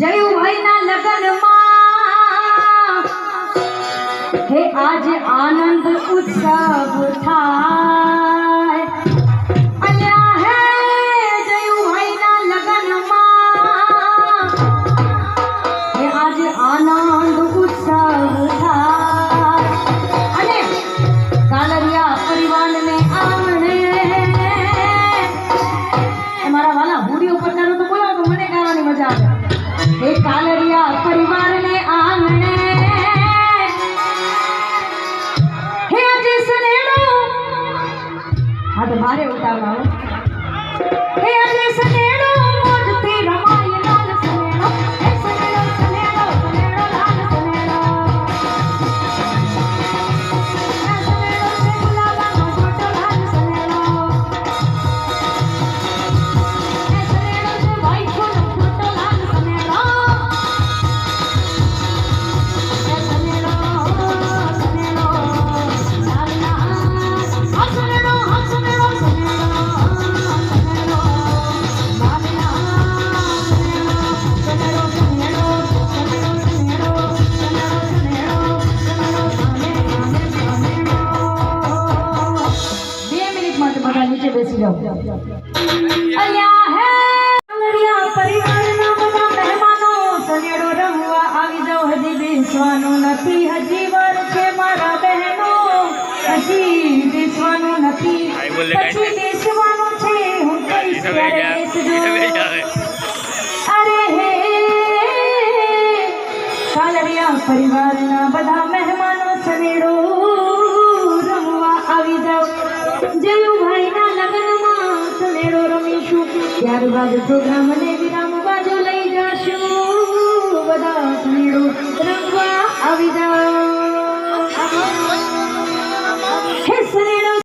जयू ना लगन आज आनंद उत्सव था આ તો ભારે ઉતાવળ આવો હે એટલે સને अल्या हे गलरिया परिवार ना બધા મહેમાનો સનેરો રમવા આવી જાવ હદી બેસવાનો નથી હજી વર્ છે મારા બેહનો હસી બેસવાનો નથી હસી બેસવાનો છે હુ કઈ સુ આય ઇતરીયા હે અરે હે गलरिया પરિવાર ના બધા મહેમાનો સનેરો રમવા આવી જાવ જે હું ભાઈ ત્યારબાદ પ્રોગ્રામ અને